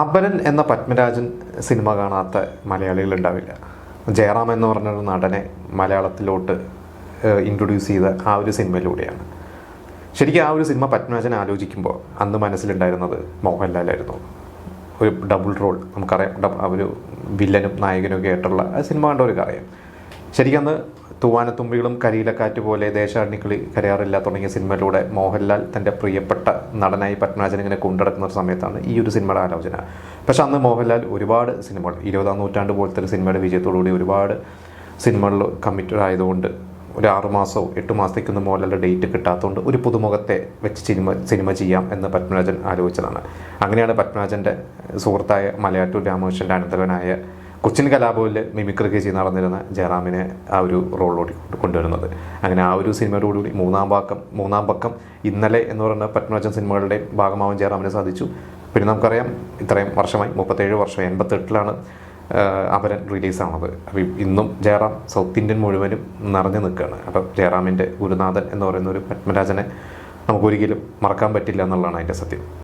അപരൻ എന്ന പത്മരാജൻ സിനിമ കാണാത്ത മലയാളികൾ ഉണ്ടാവില്ല ജയറാം എന്ന് പറഞ്ഞൊരു നടനെ മലയാളത്തിലോട്ട് ഇൻട്രൊഡ്യൂസ് ചെയ്ത ആ ഒരു സിനിമയിലൂടെയാണ്. ശരിക്കും ആ ഒരു സിനിമ പത്മരാജൻ ആലോചിക്കുമ്പോൾ അന്ന് മനസ്സിലുണ്ടായിരുന്നത് മോഹൻലാലായിരുന്നു. ഒരു ഡബിൾ റോൾ നമുക്കറിയാം. ഒരു വില്ലനും നായകനും ഒക്കെ ആയിട്ടുള്ള സിനിമ കണ്ടവർക്ക് അറിയാം ശരിക്കും അന്ന് തൂവാനത്തുമ്പികളും കരിയിലക്കാറ്റ് പോലെ ദേശാടനിക്കളി കരയാറില്ല തുടങ്ങിയ സിനിമയിലൂടെ മോഹൻലാൽ തന്റെ പ്രിയപ്പെട്ട നടനായി പത്മരാജൻ ഇങ്ങനെ കൊണ്ടുനടക്കുന്ന ഒരു സമയത്താണ് ഈ ഒരു സിനിമയുടെ ആലോചന. പക്ഷേ അന്ന് മോഹൻലാൽ ഒരുപാട് സിനിമകൾ ഇരുപതാം നൂറ്റാണ്ട് പോലത്തെ ഒരു സിനിമയുടെ വിജയത്തോടുകൂടി ഒരുപാട് സിനിമകളിൽ കമ്മിറ്റഡ് ആയതുകൊണ്ട് ഒരു ആറു മാസമോ എട്ട് മാസത്തേക്കൊന്നും മോഹൻലാലിന്റെ ഡേറ്റ് കിട്ടാത്തതുകൊണ്ട് ഒരു പുതുമുഖത്തെ വെച്ച് സിനിമ സിനിമ ചെയ്യാം എന്ന് പത്മരാജൻ ആലോചിച്ചതാണ്. അങ്ങനെയാണ് പത്മരാജന്റെ സുഹൃത്തായ മലയാറ്റൂർ രാമകൃഷ്ണന്റെ അനന്തരവനായ കൊച്ചിൻ കലാഭവനിൽ മിമിക്രിക്ക് ചെയ്ത് നടന്നിരുന്ന ജയറാമിനെ ആ ഒരു റോളിലോട്ട് കൊണ്ടുവരുന്നത്. അങ്ങനെ ആ ഒരു സിനിമയോടുകൂടി മൂന്നാം പാക്കം മൂന്നാം പക്കം ഇന്നലെ എന്ന് പറയുന്ന പത്മരാജൻ സിനിമകളുടെ ഭാഗമാവാൻ ജയറാമിനെ സാധിച്ചു. പിന്നെ നമുക്കറിയാം ഇത്രയും വർഷമായി മുപ്പത്തേഴ് വർഷം എൺപത്തെട്ടിലാണ് അപരൻ റിലീസാണത്. അപ്പോൾ ഇന്നും ജയറാം സൗത്ത് ഇന്ത്യൻ മുഴുവനും നിറഞ്ഞു നിൽക്കുകയാണ്. അപ്പം ജയറാമിന്റെ ഗുരുനാഥൻ എന്ന് പറയുന്ന ഒരു പത്മരാജനെ നമുക്കൊരിക്കലും മറക്കാൻ പറ്റില്ല എന്നുള്ളതാണ് അതിന്റെ സത്യം.